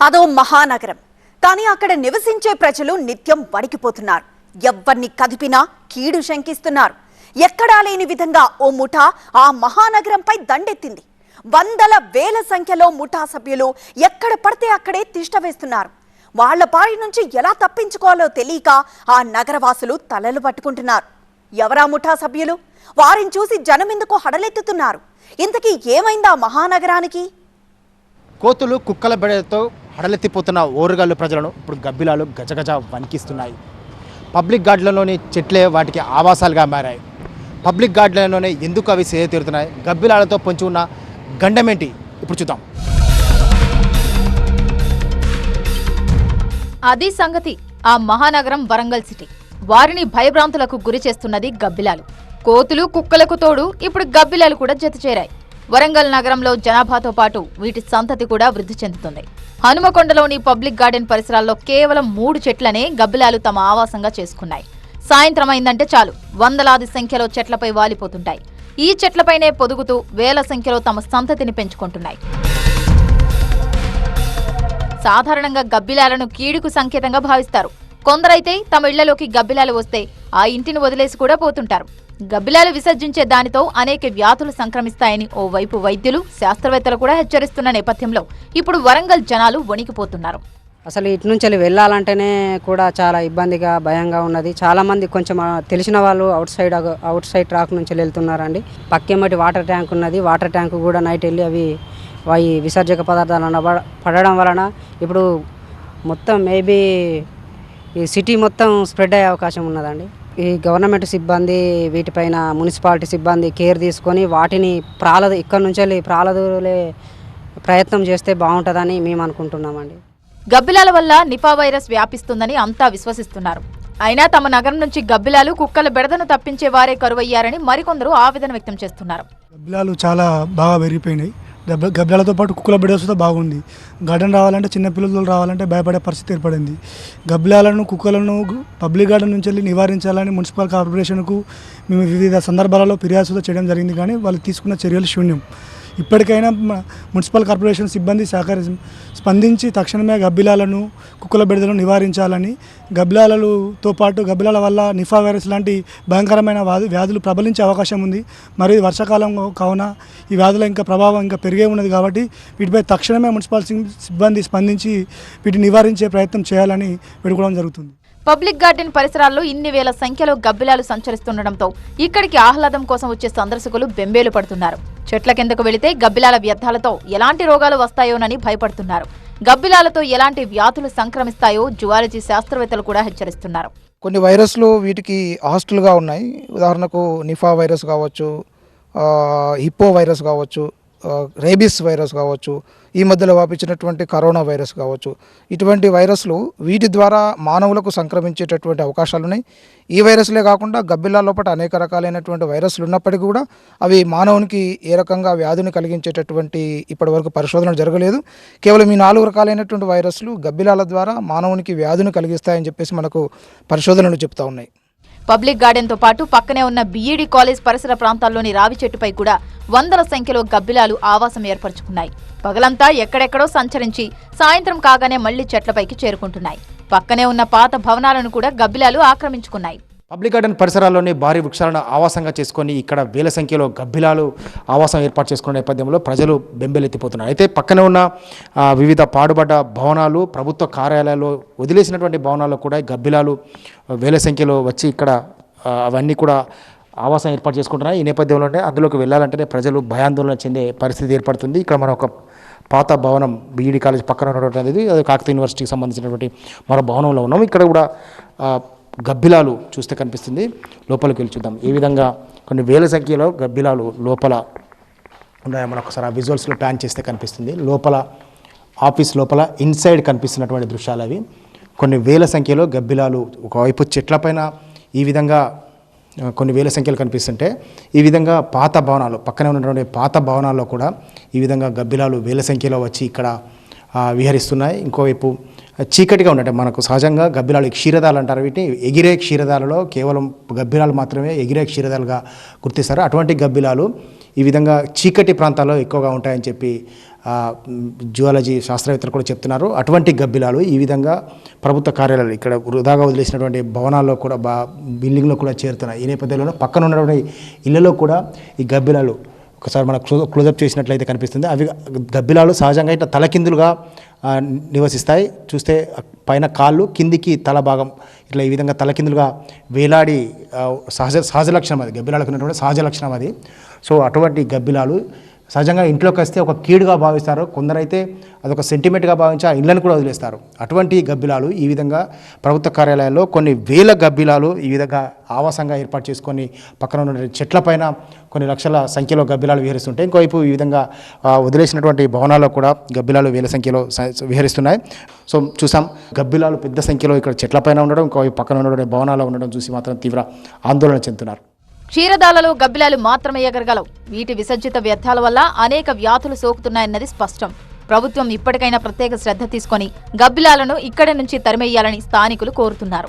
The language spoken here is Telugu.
అదో మహానగరం. కానీ అక్కడ నివసించే ప్రజలు నిత్యం వణికిపోతున్నారు. ఎవ్వరిని కదిపినా కీడు శంకిస్తున్నారు. ఎక్కడా లేని విధంగా ఓ ముఠా ఆ మహానగరంపై దండెత్తింది. వందల వేల సంఖ్యలో ముఠా సభ్యులు ఎక్కడ పడితే అక్కడే తిష్టవేస్తున్నారు వాళ్ళ బారి నుంచి ఎలా తప్పించుకోవాలో తెలియక ఆ నగరవాసులు తలలు పట్టుకుంటున్నారు. ఎవరా ముఠా సభ్యులు? వారిని చూసి జనమెందుకు హడలెత్తుతున్నారు? ఇంతకీ ఏమైందా మహానగరానికి? కోతులు కుక్కల బెడతో అడలెత్తిపోతున్న ఓరుగల్లు ప్రజలను ఇప్పుడు గబ్బిలాలు గజగజ వణికిస్తున్నాయి. పబ్లిక్ గార్డులలోని చెట్లే వాటికి ఆవాసాలుగా మారాయి. పబ్లిక్ గార్డులలోనే ఎందుకు అవి సేద తీరుతున్నాయి? గబ్బిలాలతో పొంచి ఉన్న గండమేంటి? ఇప్పుడు చూద్దాం. అది సంగతి ఆ మహానగరం వరంగల్ సిటీ. వారిని భయభ్రాంతులకు గురి చేస్తున్నది గబ్బిలాలు. కోతులు కుక్కలకు తోడు ఇప్పుడు గబ్బిలాలు కూడా జతచేరాయి. వరంగల్ నగరంలో జనాభాతో పాటు వీటి సంతతి కూడా వృద్ధి చెందుతుంది. హనుమకొండలోని పబ్లిక్ గార్డెన్ పరిసరాల్లో కేవలం మూడు చెట్లనే గబ్బిలాలు తమ ఆవాసంగా చేసుకున్నాయి. సాయంత్రం అయిందంటే చాలు. వందలాది సంఖ్యలో చెట్లపై వాలిపోతుంటాయి. ఈ చెట్లపైనే పొదుగుతూ వేల సంఖ్యలో తమ సంతతిని పెంచుకుంటున్నాయి. సాధారణంగా గబ్బిలాలను కీడుకు సంకేతంగా భావిస్తారు. కొందరైతే తమ ఇళ్ళలోకి గబ్బిలాలు వస్తే ఆ ఇంటిని వదిలేసి కూడా పోతుంటారు. గబ్బిలాలు విసర్జించే దానితో అనేక వ్యాధులు సంక్రమిస్తాయని ఓవైపు వైద్యులు శాస్త్రవేత్తలు కూడా హెచ్చరిస్తున్న నేపథ్యంలో ఇప్పుడు వరంగల్ జనాలు వణికిపోతున్నారు. అసలు ఇటు నుంచి వెళ్ళి వెళ్ళాలంటేనే కూడా చాలా ఇబ్బందిగా భయంగా ఉన్నది. చాలామంది కొంచెం తెలిసిన వాళ్ళు outside outside track నుంచి వెళ్తున్నారండి. పక్కెమ్మటి వాటర్ ట్యాంక్ ఉన్నది. వాటర్ ట్యాంక్ కూడా నైట్ వెళ్ళి అవి అవి విసర్జక పదార్థాలు పడడం వలన ఇప్పుడు మొత్తం మేబీ ఈ సిటీ మొత్తం స్ప్రెడ్ అయ్యే అవకాశం ఉన్నదండి. ఈ గవర్నమెంట్ సిబ్బంది వీటిపైన మున్సిపాలిటీ సిబ్బంది కేర్ తీసుకొని వాటిని ప్రాలదు ఇక్కడ నుంచి వెళ్ళి ప్రాలదులే ప్రయత్నం చేస్తే బాగుంటుందని మేము అనుకుంటున్నామండి. గబ్బిలాల వల్ల నిపా వైరస్ వ్యాపిస్తుందని అంతా విశ్వసిస్తున్నారు. అయినా తమ నగరం నుంచి గబ్బిలాలు కుక్కల బెడదను తప్పించే వారే కరువయ్యారని మరికొందరు ఆవేదన వ్యక్తం చేస్తున్నారు. గబ్బిలాలు చాలా బాగా పెరిగిపోయినాయి. గబ్బ- పాటు కుక్కల బిడ్డలతో బాగుంది. గార్డెన్ రావాలంటే చిన్నపిల్లలు రావాలంటే భయపడే పరిస్థితి ఏర్పడింది. గబ్బిలాలను కుక్కలను పబ్లిక్ గార్డెన్ నుంచి వెళ్ళి నివారించాలని మున్సిపల్ కార్పొరేషన్కు మేము వివిధ సందర్భాలలో ఫిర్యాదు చేయడం జరిగింది కానీ వాళ్ళు తీసుకున్న చర్యలు శూన్యం. ఇప్పటికైనా మున్సిపల్ కార్పొరేషన్ సిబ్బంది సహకరి స్పందించి తక్షణమే గబ్బిలాలను కుక్కల బిడదలను నివారించాలని గబ్బిలాలతో పాటు గబ్బిలాల వల్ల నిఫా వైరస్ లాంటి భయంకరమైన వ్యాధులు ప్రబలించే అవకాశం ఉంది. మరియు వర్షాకాలం కావున ఈ వ్యాధుల ఇంకా ప్రభావం ఇంకా పెరిగే ఉన్నది కాబట్టి వీటిపై తక్షణమే మున్సిపల్ సిబ్బంది స్పందించి వీటిని నివారించే ప్రయత్నం చేయాలని వేడుకోవడం జరుగుతుంది. పబ్లిక్ గార్డెన్ పరిసరాల్లో ఇన్ని వేల సంఖ్యలో గబ్బిలాలు సంచరిస్తుండటంతో ఇక్కడికి ఆహ్లాదం కోసం వచ్చే సందర్శకులు బెంబేలు పడుతున్నారు. చెట్ల కిందకు వెళితే గబ్బిలాల వ్యర్థాలతో ఎలాంటి రోగాలు వస్తాయోనని భయపడుతున్నారు. గబ్బిలాలతో ఎలాంటి వ్యాధులు సంక్రమిస్తాయో జువాలజీ శాస్త్రవేత్తలు కూడా హెచ్చరిస్తున్నారు. కొన్ని వైరస్లు వీటికి హాస్టల్గా ఉన్నాయి. ఉదాహరణకు నిఫా వైరస్ కావచ్చు హిప్పో వైరస్ కావచ్చు రేబీస్ వైరస్ కావచ్చు ఈ మధ్యలో వ్యాపించినటువంటి కరోనా వైరస్ కావచ్చు. ఇటువంటి వైరస్లు వీటి ద్వారా మానవులకు సంక్రమించేటటువంటి అవకాశాలు ఉన్నాయి. ఈ వైరస్లే కాకుండా గబ్బిలా లోపల అనేక రకాలైనటువంటి వైరస్లు ఉన్నప్పటికీ కూడా అవి మానవునికి ఏ రకంగా వ్యాధిని కలిగించేటటువంటి ఇప్పటివరకు పరిశోధన జరగలేదు. కేవలం ఈ నాలుగు రకాలైనటువంటి వైరస్లు గబ్బిలాల ద్వారా మానవునికి వ్యాధిని కలిగిస్తాయని చెప్పేసి మనకు పరిశోధనలు చెప్తా ఉన్నాయి. పబ్లిక్ గార్డెన్తో పాటు పక్కనే ఉన్న బీఈడీ కాలేజ్ పరిసర ప్రాంతాల్లోని రావి చెట్టుపై కూడా వందల సంఖ్యలో గబ్బిలాలు ఆవాసం ఏర్పరచుకున్నాయి. పగలంతా ఎక్కడెక్కడో సంచరించి సాయంత్రం కాగానే మళ్ళీ చెట్లపైకి చేరుకుంటున్నాయి. పక్కనే ఉన్న పాత భవనాలను కూడా గబ్బిలాలు ఆక్రమించుకున్నాయి. పబ్లిక్ గార్డెన్ పరిసరాల్లోని భారీ వృక్షాలను ఆవాసంగా చేసుకొని ఇక్కడ వేల సంఖ్యలో గబ్బిలాలు ఆవాసం ఏర్పాటు చేసుకున్న నేపథ్యంలో ప్రజలు బెంబెలెత్తిపోతున్నారు. అయితే పక్కనే ఉన్న వివిధ పాడుబడ్డ భవనాలు ప్రభుత్వ కార్యాలయాలు వదిలేసినటువంటి భవనాల్లో కూడా గబ్బిలాలు వేల సంఖ్యలో వచ్చి ఇక్కడ అవన్నీ కూడా ఆవాసం ఏర్పాటు చేసుకుంటున్నాయి. ఈ నేపథ్యంలోనే అందులోకి వెళ్ళాలంటేనే ప్రజలు భయాందోళన చెందే పరిస్థితి ఏర్పడుతుంది. ఇక్కడ మనం ఒక పాత భవనం బీఈడి కాలేజ్ పక్కన ఉన్నటువంటిది అది కాకతీయ యూనివర్సిటీకి సంబంధించినటువంటి మరో భవనంలో ఉన్నాం. ఇక్కడ కూడా గబ్బిలాలు చూస్తే కనిపిస్తుంది. లోపలికి వెళ్ళి చూద్దాం. ఈ విధంగా కొన్ని వేల సంఖ్యలో గబ్బిలాలు లోపల ఉన్నాయో మనం ఒకసారి ఆ విజువల్స్లో ప్లాన్ చేస్తే కనిపిస్తుంది. లోపల ఆఫీస్ లోపల ఇన్సైడ్ కనిపిస్తున్నటువంటి దృశ్యాలు అవి. కొన్ని వేల సంఖ్యలో గబ్బిలాలు ఒకవైపు చెట్లపైన ఈ విధంగా కొన్ని వేల సంఖ్యలు కనిపిస్తుంటే ఈ విధంగా పాత భవనాలు పక్కనే ఉన్నటువంటి పాత భవనాల్లో కూడా ఈ విధంగా గబ్బిలాలు వేల సంఖ్యలో వచ్చి ఇక్కడ విహరిస్తున్నాయి. ఇంకోవైపు చీకటిగా ఉండటం మనకు సహజంగా గబ్బిలాలు క్షీరదాలు అంటారు. వీటిని ఎగిరే క్షీరదాలలో కేవలం గబ్బిలాలు మాత్రమే ఎగిరే క్షీరదాలుగా గుర్తిస్తారు. అటువంటి గబ్బిలాలు ఈ విధంగా చీకటి ప్రాంతాల్లో ఎక్కువగా ఉంటాయని చెప్పి జువాలజీ శాస్త్రవేత్తలు కూడా చెప్తున్నారు. అటువంటి గబ్బిలాలు ఈ విధంగా ప్రభుత్వ కార్యాలయాలు ఇక్కడ వృధాగా వదిలేసినటువంటి భవనాల్లో కూడా బా బిల్డింగ్లో కూడా చేరుతున్నాయి. ఈ నేపథ్యంలో పక్కన ఉన్నటువంటి ఇళ్ళలో కూడా ఈ గబ్బిలాలు ఒకసారి మనం క్లో క్లోజప్ చేసినట్లయితే కనిపిస్తుంది. అవి గబ్బిలాలు సహజంగా ఇట్లా తలకిందులుగా నివసిస్తాయి. చూస్తే పైన కాళ్ళు కిందికి తల భాగం. ఇట్లా ఈ విధంగా తలకిందులుగా వేలాడి సహజ సహజ లక్షణం అది. గబ్బిలాలకు ఉన్నటువంటి సహజ లక్షణం అది. సో అటువంటి గబ్బిలాలు సహజంగా ఇంట్లోకి వస్తే ఒక కీడుగా భావిస్తారు. కొందరైతే అదొక సెంటిమెంట్గా భావించి ఆ ఇళ్ళను కూడా వదిలేస్తారు. అటువంటి గబ్బిలాలు ఈ విధంగా ప్రభుత్వ కార్యాలయాల్లో కొన్ని వేల గబ్బిలాలు ఈ విధంగా ఆవాసంగా ఏర్పాటు చేసుకొని పక్కన ఉన్న చెట్లపైన కొన్ని లక్షల సంఖ్యలో గబ్బిలాలు విహరిస్తుంటాయి ఇంకోవైపు ఈ విధంగా వదిలేసినటువంటి భవనాల్లో కూడా గబ్బిలాలు వేల సంఖ్యలో విహరిస్తున్నాయి. సో చూసాం గబ్బిలాలు పెద్ద సంఖ్యలో ఇక్కడ చెట్లపైన ఉండడం ఇంకోవైపు పక్కన ఉన్నటువంటి భవనాల్లో ఉండడం చూసి మాత్రం తీవ్ర ఆందోళన చెందుతున్నారు. క్షీరదాలలో గబ్బిలాలు మాత్రమే ఎగరగలవు. వీటి విసర్జిత వ్యర్థాల వల్ల అనేక వ్యాధులు సోకుతున్నాయన్నది స్పష్టం. ప్రభుత్వం ఇప్పటికైనా ప్రత్యేక శ్రద్ధ తీసుకొని గబ్బిలాలను ఇక్కడి నుంచి తరిమెయ్యాలని స్థానికులు కోరుతున్నారు.